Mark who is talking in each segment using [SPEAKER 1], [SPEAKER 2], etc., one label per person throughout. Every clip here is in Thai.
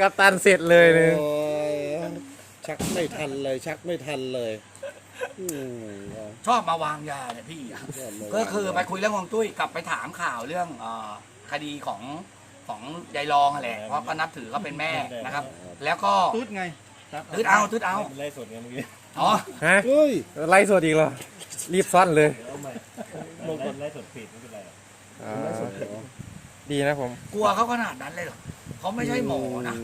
[SPEAKER 1] กัปตันเสร็จเลยเลย
[SPEAKER 2] โอ้ยชักไม่ทันเลย ชักไม่ทันเลยอืม
[SPEAKER 3] ชอบมาวางยาเนี่ยพี่อะก็คือไปคุยเรื่องฮวงจุ้ยกลับไปถามข่าวเรื่องเอ่อคดีของของยายรองอะแหละเพราะก็นับถือเขาเป็นแม่นะครับ แล้วก็
[SPEAKER 4] ตุ๊ดไง
[SPEAKER 3] ตืดเอาตืดเอา
[SPEAKER 4] ไล่สดไงเมื่อกี้
[SPEAKER 3] อ๋อ
[SPEAKER 1] ฮะ
[SPEAKER 2] เฮ้ย
[SPEAKER 1] ไล่สดอีกเหรอรีบซ่อนเลย
[SPEAKER 4] เอาใหม่บางคนไล่สดผิดไม่เป็นไร
[SPEAKER 1] อ่าดีนะผม
[SPEAKER 3] กลัวเขาขนาดนั้นเลยเหรอ เขาไม่ใช่หมอนะ
[SPEAKER 2] ม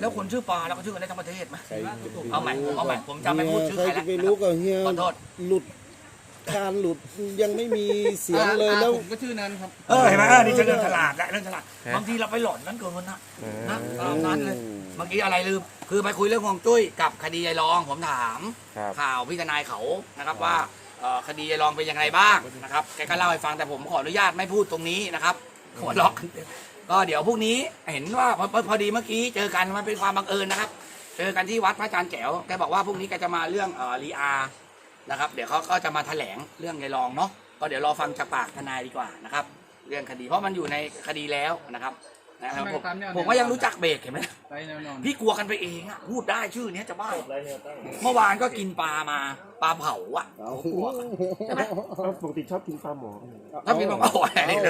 [SPEAKER 3] แล้วคนชื่อปลาแล้วก็ชื่อกันได้ทั้งประเทศไหม
[SPEAKER 2] ใครจะไป
[SPEAKER 3] เอาใหม่ผมเอาใหม่ผมจะไม่พูดชื่อใคร
[SPEAKER 2] ใคร
[SPEAKER 3] แล้ว
[SPEAKER 2] จะไปรู้กับเฮีย
[SPEAKER 3] ขอโทษ
[SPEAKER 2] หลุดการหลุดยังไม่มีเสียงเลยแล้ว
[SPEAKER 4] ผมก็ชื่อนั้นครับ
[SPEAKER 3] เออเห็นไหมเออนี่จะเรื่องฉลาดและเรื่องฉลาด
[SPEAKER 1] ฮะ
[SPEAKER 3] บางทีเราไปหลอนนั้นเกินนะ
[SPEAKER 1] อ่
[SPEAKER 3] นะาตามนั้นเลยเมื่อกี้อะไรลืม คือไปคุยเรื่องฮวงจุ้ยกับคดียายรองผมถาม
[SPEAKER 1] ครับ
[SPEAKER 3] ข่าวพี่ทนายเขานะครับว่าเอ่อคดียายรองเป็นยังไงบ้างนะครับแกก็เล่าให้ฟังแต่ผมขออนุญาตไม่พูดตรงนี้นะครับหัวล็อก ก็เดี๋ยวพรุ่งนี้เห็นว่าพอพอพอดีเมื่อกี้เจอกันมันเป็นความบังเอิญนะครับ เจอกันที่วัดพระอาจารย์แจ๋วแกบอกว่าพรุ่งนี้แกจะมาเรื่องเอ่อรีอานะครับเดี๋ยวเขาก็จะมาแถลงเรื่องไงรองเนาะก็เดี๋ยวรอฟังจากปากทนายดีกว่านะครับ เรื่องคดีเพราะมันอยู่ในคดีแล้วนะครับ นะครับผมผมก็ยังรู้จักเบรกเห็นไหม
[SPEAKER 4] ไล่แนวนอน
[SPEAKER 3] พี่กลัวกันไปเองอะพูดได้ชื่อเนี้ยจะบ้า
[SPEAKER 4] ไล่แนวตั้ง
[SPEAKER 3] เมื่อวานก็กินปลามาปลาเผาอะ
[SPEAKER 2] เอา
[SPEAKER 3] ใช่ไหม
[SPEAKER 4] ปกติชอบกินปลาหมอ
[SPEAKER 3] ถ้ากินปลาเผาอะไรเนี่ย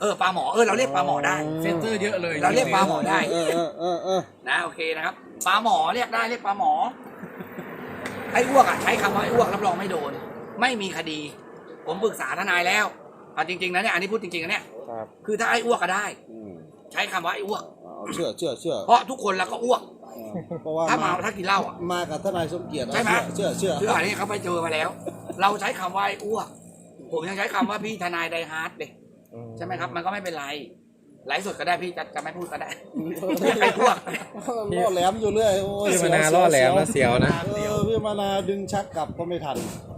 [SPEAKER 3] เออปลาหมอเออเราเรียกปลาหมอได้
[SPEAKER 4] เซนเตอร์เยอะเลย
[SPEAKER 3] เราเรียกปลาหมอได้
[SPEAKER 2] เออเออเออเออ
[SPEAKER 3] นะโอเคนะครับปลาหมอเรียกได้เรียกปลาหมอไอ้อ้วกอะใช้คำว่าไอ้อ้วกรับรองไม่โดน ไม่มีคดี ผมปรึกษาทนายแล้วเอาจริงๆนะเนี่ยอันนี้พูดจริงๆนะเนี่ย
[SPEAKER 1] ครับ
[SPEAKER 3] คือถ้าไอ้อ้วกก็ได้
[SPEAKER 2] อืม
[SPEAKER 3] ใช้คำว่าไอ้อ้วก
[SPEAKER 2] เอาเชื่อเชื่อเชื่อ
[SPEAKER 3] เพราะทุกคนเราก็อ้วก
[SPEAKER 2] เพราะว่า
[SPEAKER 3] ถ้าเมาถ้ากินเหล้าอะ
[SPEAKER 2] มากับทนายสมเกียรติ
[SPEAKER 3] ใช่ไหม
[SPEAKER 2] เชื่อเชื่อ
[SPEAKER 3] เชื่ออันนี้เขาไปเจอมาแล้ว เราใช้คำว่าไอ้อ้วก ผมยังใช้คำว่าพี่ทนายไดฮาร์ดเลยใช่ไหมครับ มันก็ไม่เป็นไรไลฟ์สดก็ได้พี่จะจะไม่พูดก็ได้ไอ้อ้วก
[SPEAKER 2] ล่อแหลมอยู่เรื่อยโอ้ย
[SPEAKER 1] พี่มานาล่อแหลมนะเสียวนะ
[SPEAKER 2] เออพี่มานาดึงชักกลับก็ไม่ทันโอ้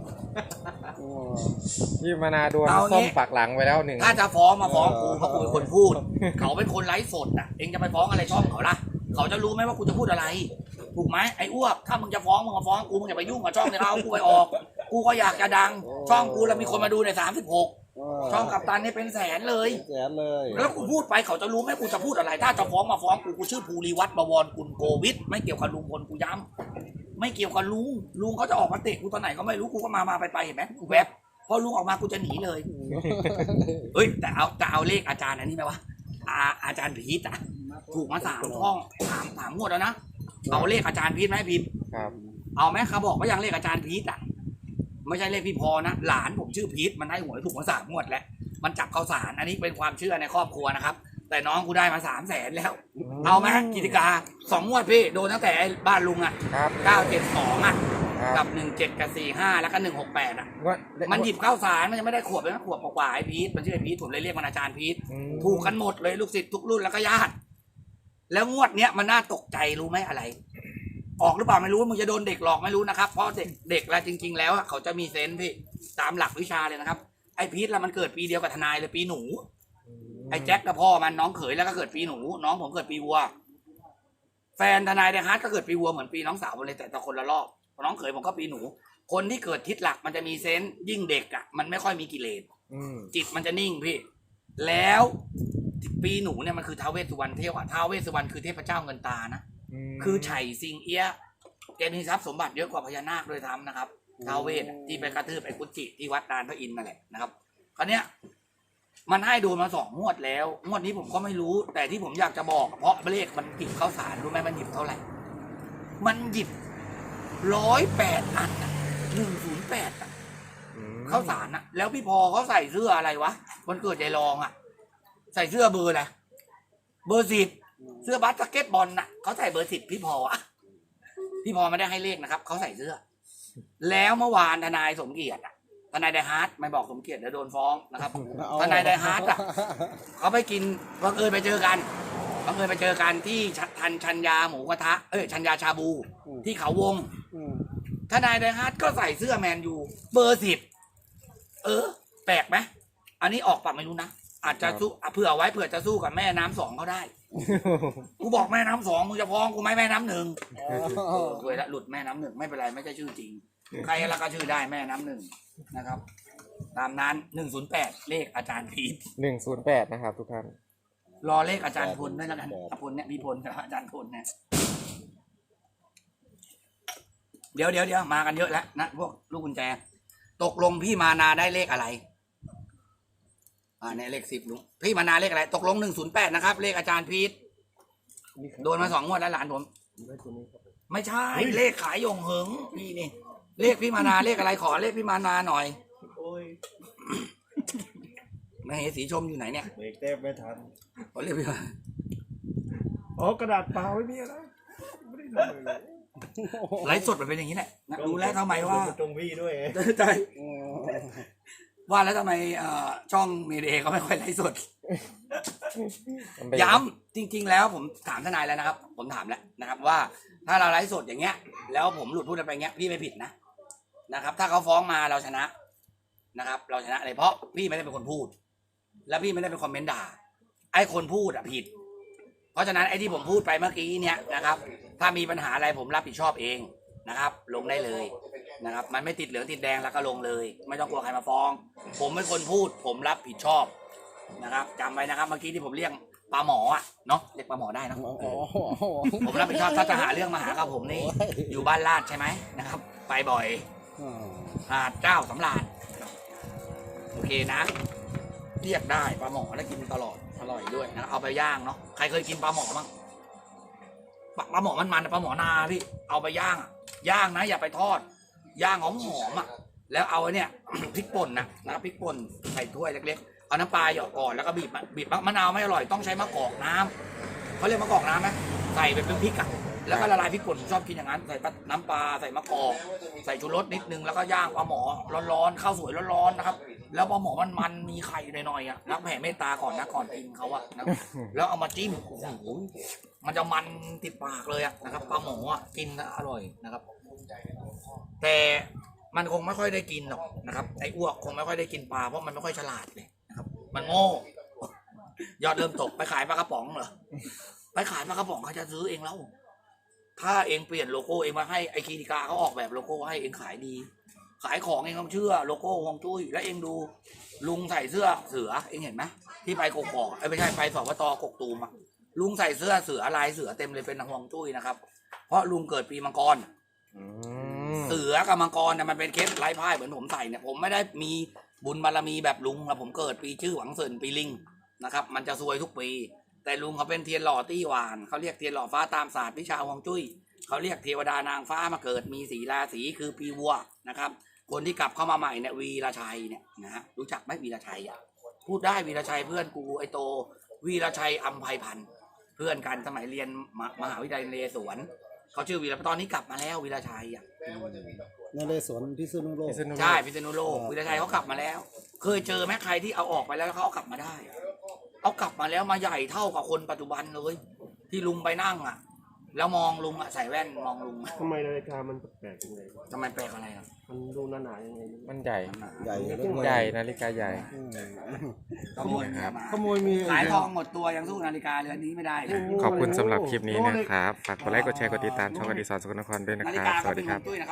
[SPEAKER 1] พี่มานาโดน
[SPEAKER 3] เอางี้
[SPEAKER 1] ซ่อมปักหลังไปแล้วหนึ่ง
[SPEAKER 3] ถ้าจะฟ้องมาฟ้องกูเพราะกูเป็นคนพูด เขาเป็นคนไลฟ์สดอะเองจะไปฟ้องอะไรช่องเขาล่ะ เขาจะรู้ไหมว่ากูจะพูดอะไร ถูกไหมไอ้อ้วกถ้ามึงจะฟ้องมึงมาฟ้องกูมึงอย่าไปยุ่งกับช่องเนี่ยเอากูไปออก กูก็อยากจะดัง ช่องกูแล้วมีคนมาดูในสามสิบหกช่องกับตันเนี่ยเป็นแสนเลย
[SPEAKER 2] แสนเลย
[SPEAKER 3] แล้วกูพูดไปเขาจะรู้ไหมกูจะพูดอะไร ถ้าจะฟ้องมาฟ้องกูกูชื่อภูริวัฒน์บวรกุลโกวิทไม่เกี่ยวกับลุงพลกูย้ำ ไม่เกี่ยวกับลุงลุงเขาจะออกมาเตะกูตอนไหนก็ไม่รู้กูก็มามาไปไปเห็นไหมกูแวบพอลุงออกมากูจะหนีเลยเฮ้ยแต่เอาจะเอาเลขอาจารย์อันนี้ไหมวะอาอาจารย์พีทอะถูกมาสามช่องสามสามงวดแล้วนะเอาเลขอาจารย์พีทไหมพิมพ์
[SPEAKER 1] ครับ
[SPEAKER 3] เอาไหมเขาบอกว่ายังเลขอาจารย์พีทอะไม่ใช่เลขพี่พอนะหลานผมชื่อพีทมันให้หวยถูกมาสามงวดแล้วมันจับข้าวสารอันนี้เป็นความเชื่อในครอบครัวนะครับ แต่น้องกูได้มาสามแสนแล้ว เอาไหมกิจกาสองงวดพี่โดนตั้งแต่ไอ้บ้านลุงอะ
[SPEAKER 1] ครับ
[SPEAKER 3] เก้าเจ็ดสองอะ
[SPEAKER 1] ครั
[SPEAKER 3] กั
[SPEAKER 1] บบ
[SPEAKER 3] หนึ่งเจ็ดกับสี่ห้าแล้วก็หนึ่งหกแปดอะ
[SPEAKER 1] ว่า
[SPEAKER 3] มันหยิบข้าวสารมันยังไม่ได้ขวบเลยนะขวบกว่าๆไอ้พีทมันชื่อไอ้พีทผมเลยเรียกมันอาจารย์พีท
[SPEAKER 1] อืม
[SPEAKER 3] ถูกกันหมดเลยลูกศิษย์ทุกรุ่นแล้วก็ญาติแล้วงวดเนี้ยมันน่าตกใจรู้ไหมอะไร ออกหรือเปล่าไม่รู้มึงจะโดนเด็กหลอกไม่รู้นะครับ เพราะเด็กเด็กแล้วจริง ๆ แล้วอะเขาจะมีเซนส์พี่ตามหลักวิชาเลยนะครับ ไอ้พีทแล้วมันเกิดปีเดียวกับทนายเลยปีหนู ไอ้แจ็คกับพ่อมันน้องเขยแล้วก็เกิดปีหนู น้องผมเกิดปีวัว แฟนทนายเดฮัทก็เกิดปีวัวเหมือนปีน้องสาวผมเลยแต่ต่คนละรอบน้องเขยผมก็ปีหนู คนที่เกิดทิศหลักมันจะมีเซนส์ยิ่งเด็กอะมันไม่ค่อยมีกิเลส
[SPEAKER 1] อืม
[SPEAKER 3] จิตมันจะนิ่งพี่ แล้วปีหนูเนี่ยมันคือท้าวเวสสุวรรณเทวะท้าวเวสสุวรรณคือเทพเจ้าเงินตานะ
[SPEAKER 1] ม
[SPEAKER 3] คือไฉสิงเอี้ยะแกมีทรัพย์สมบัติเยอะกว่าพญานาคโดยธรรมนะครับท้าวเวสอะที่ไปกระทืบไอ้กุจิที่วัดดานพระอินทร์นั่นแหละนะครับคราวเนี้ย มันให้โดนมาสองงวดแล้ว งวดนี้ผมก็ไม่รู้ แต่ที่ผมอยากจะบอก เพราะเลขมันหยิบข้าวสารรู้ไหมมันหยิบเท่าไหร่ มันหยิบร้อยแปดอันหนึ่งศูนย์แปดอะ
[SPEAKER 1] อืม
[SPEAKER 3] ข้าวสารอะแล้วพี่พอเขาใส่เสื้ออะไรวะวันเกิดยายรองอะใส่เสื้อเบอร์อะไรเบอร์สิบเสื้อบาสเกตบอลน่ะเขาใส่เบอร์สิบพี่พออะพี่พอไม่ได้ให้เลขนะครับเขาใส่เสื้อ แล้วเมื่อวานทนายสมเกียรติอะ ทนายไดฮาร์ดไม่บอกสมเกียรติเดี๋ยวโดนฟ้องนะครับ
[SPEAKER 2] เอ
[SPEAKER 3] ทนายไดฮาร์ดอะเขาไปกินบังเอิญไปเจอกันบังเอิญไปเจอกันที่ชันชันยาหมูกระทะเอ้ยชันยาชาบู ที่เขาวง
[SPEAKER 2] อืม
[SPEAKER 3] ทนายไดฮาร์ดก็ใส่เสื้อแมนยูเบอร์สิบเออ แปลกไหมอันนี้ออกปากไม่รู้นะอาจจะสู้อะเผื่อไว้เผื่อจะสู้กับแม่น้ำสองเขาได้ กูบอกแม่น้ำสองมึงจะฟ้องกูไหมแม่น้ำหนึ่งเออเคยละหลุดแม่น้ำหนึ่งไม่เป็นไรไม่ใช่ชื่อจริง ใครละก็ชื่อได้แม่น้ำหนึ่งนะครับ ตามนั้นหนึ่งศูนย์แปดเลขอาจารย์พีท
[SPEAKER 1] หนึ่งศูนย์แปดนะครับทุกท่าน
[SPEAKER 3] รอเลขอาจารย์พลด้วยแล้วกันอาพลเนี่ยพี่พลกับอาจารย์พลเนี่ยเดี๋ยวเดี๋ยวเดี๋ยวมากันเยอะแล้วนะพวกลูกกุญแจ ตกลงพี่มานาได้เลขอะไร อ่าเนี่ยเลขสิบลุงพี่มานาเลขอะไรตกลงหนึ่งศูนย์แปดนะครับ เลขอาจารย์พีทโดนมาสองงวดแล้วหลานผมไม่ใช่ เลขขายยงเหิงพี่นี่ เลขพี่มานาเลขอะไรขอเลขพี่มานาหน่อย
[SPEAKER 4] โอ้ย
[SPEAKER 3] ไม่เห็นสีชมอยู่ไหนเนี่ย
[SPEAKER 4] เบรกแทบไม่ทัน
[SPEAKER 3] ขอเลขพี่มา
[SPEAKER 4] อ๋อกระดาษเปล่าไม่มีอะไรไม่ได้ทำอะไรเลย
[SPEAKER 3] ไลฟ์สดมันเป็นอย่างนี้แหละนะรู้แล้วทำไมว่า
[SPEAKER 4] ตรงพี่ด้วยไง
[SPEAKER 3] ใช่ ว่าแล้วทำไมเอ่อช่องเมเดเขาไม่ค่อยไลฟ์สด
[SPEAKER 1] มันเป็น
[SPEAKER 3] ย้ำจริง ๆ แล้วผมถามทนายแล้วนะครับ ผมถามแล้วนะครับ ว่าถ้าเราไลฟ์สดอย่างเงี้ย แล้วผมหลุดพูดอะไรไปเงี้ยพี่ไม่ผิดนะนะครับ ถ้าเขาฟ้องมาเราชนะนะครับ เราชนะเลยเพราะพี่ไม่ได้เป็นคนพูด แล้วพี่ไม่ได้เป็นคอมเมนต์ด่า ไอ้คนพูดอะผิด เพราะฉะนั้นไอ้ที่ผมพูดไปเมื่อกี้เนี่ยนะครับ ถ้ามีปัญหาอะไรผมรับผิดชอบเองนะครับ ลงได้เลย นะครับ มันไม่ติดเหลืองติดแดงแล้วก็ลงเลย ไม่ต้องกลัวใครมาฟ้อง ผมเป็นคนพูด ผมรับผิดชอบนะครับจำไว้นะครับเมื่อกี้ที่ผมเรียกปลาหมออะเนาะเรียกปลาหมอได้เนอะ
[SPEAKER 2] อ๋อ
[SPEAKER 3] ผมรับผิดชอบถ้าจะหาเรื่องมาหากับผมนี่อยู่บ้านลาดใช่ไหมนะครับ ไปบ่อย
[SPEAKER 2] อ๋อ
[SPEAKER 3] หาดเจ้าสำราญโอเคนะ เรียกได้ปลาหมอแล้วกินตลอดอร่อยด้วยนะเอาไปย่างเนาะใครเคยกินปลาหมอบ้างปลาปลาหมอมันมันๆปลาหมอนาพี่เอาไปย่างอะย่างนะ อย่าไปทอด ย่างหอมหอมๆอะแล้วเอาไอ้เนี่ย พริกป่นนะนะครับพริกป่นใส่ถ้วยเล็กๆเอาน้ำปลาหยอกก่อนแล้วก็บีบมะบีบมะนาวไม่อร่อยต้องใช้มะกอกน้ำเขาเรียกมะกอกน้ำไหมใส่ไปเป็นพริกอะแล้วก็ละลายพริกป่นผมชอบกินอย่างนั้นใส่ปลาน้ำปลาใส่มะกอก ใส่ชูรสนิดนึงแล้วก็ย่างปลาหมอร้อนๆข้าวสวยร้อนๆนะครับ แล้วปลาหมอมันมันๆมีไข่หน่อยๆอะนักแผ่เมตตาก่อนนะก่อนกินเขาอะนะแล้วเอามาจิ้มโอ้โหมันจะมันติดปากเลยอะนะครับปลาหมออะกินแล้วอร่อยนะครับ แต่มันคงไม่ค่อยได้กินหรอกนะครับไอ้อ้วกคงไม่ค่อยได้กินปลาเพราะมันไม่ค่อยฉลาดเลยนะครับ มันโง่ยอดเริ่มตกไปขายปลากระป๋องเหรอไปขายปลากระป๋องเขาจะซื้อเองแล้ว ถ้าเองเปลี่ยนโลโก้เองมาให้ไอคีนิกาเขาออกแบบโลโก้ให้เองขายดี ขายของเองต้องเชื่อโลโก้ฮวงจุ้ยแล้วเองดูลุงใส่เสื้อเสือเองเห็นไหมที่ไปกกอกไอไม่ใช่ไปสปตกกตูมอะลุงใส่เสื้อเสือลายเสือเต็มเลยเป็นฮวงจุ้ยนะครับ เพราะลุงเกิดปีมังกร
[SPEAKER 1] อื ม
[SPEAKER 3] เสือกับมังกรเนี่ยมันเป็นเคสไร้พ่ายเหมือนผมใส่เนี่ยผมไม่ได้มีบุญบารมีแบบลุงนะผมเกิดปีชื่อหวังเซินปีลิงนะครับ มันจะซวยทุกปี แต่ลุงเขาเป็นเทียนหล่อตี้หวานเขาเรียกเทียนหล่อฟ้าตามศาสตร์วิชาฮวงจุ้ยเขาเรียกเทวดานางฟ้ามาเกิดมีสีราศีคือปีวัวนะครับ คนที่กลับเข้ามาใหม่เนี่ยวีรชัยเนี่ยนะฮะรู้จักไหมวีรชัยอะพูดได้วีรชัยเพื่อนกูไอโต วีรชัยอัมภัยพันธ์ เพื่อนกันสมัยเรียนมมหาวิทยาลัยนเรศวร เขาชื่อวีรตอนนี้กลับมาแล้ววีรชัยอะ
[SPEAKER 2] นเรศวรพิษณุโลก
[SPEAKER 1] พิษณุโลก
[SPEAKER 3] ใช่พิษณุโลกวิรชัยเขากลับมาแล้ว เคยเจอไหมใครที่เอาออกไปแล้วแล้วเขาเอากลับมาได้ เอากลับมาแล้วมาใหญ่เท่ากับคนปัจจุบันเลย ที่ลุงไปนั่งอะ แล้วมองลุงอะใส่แว่นมองลุงอะ
[SPEAKER 4] ทำไมนาฬิกามันแปลกๆยังไง
[SPEAKER 3] ทำไมแปลกอะไรอะ
[SPEAKER 4] มันดูหนาๆยังไง
[SPEAKER 1] มันใหญ่
[SPEAKER 2] ใหญ่
[SPEAKER 1] ใหญ่นาฬิกาใหญ่
[SPEAKER 2] อืม
[SPEAKER 3] ขโมยเมียมา
[SPEAKER 2] ขโมยมี
[SPEAKER 3] ขายทองหมดตัวยังสู้นาฬิกาเรือนนี้ไม่ได้เลย
[SPEAKER 1] ขอบคุณสำหรับคลิปนี้นะครับ ฝากกดไลค์ กดแชร์ กดติดตามช่องอดิศรสกลนครด้วยนะ
[SPEAKER 3] นา
[SPEAKER 1] ค
[SPEAKER 3] ฬิ
[SPEAKER 1] รับ
[SPEAKER 3] กา
[SPEAKER 1] ส
[SPEAKER 3] เขา
[SPEAKER 1] วัส
[SPEAKER 3] เป็
[SPEAKER 1] ดี
[SPEAKER 3] น
[SPEAKER 1] ค
[SPEAKER 3] ฮ
[SPEAKER 1] รั
[SPEAKER 3] ว
[SPEAKER 1] บ
[SPEAKER 3] งจุ้ยนะครับ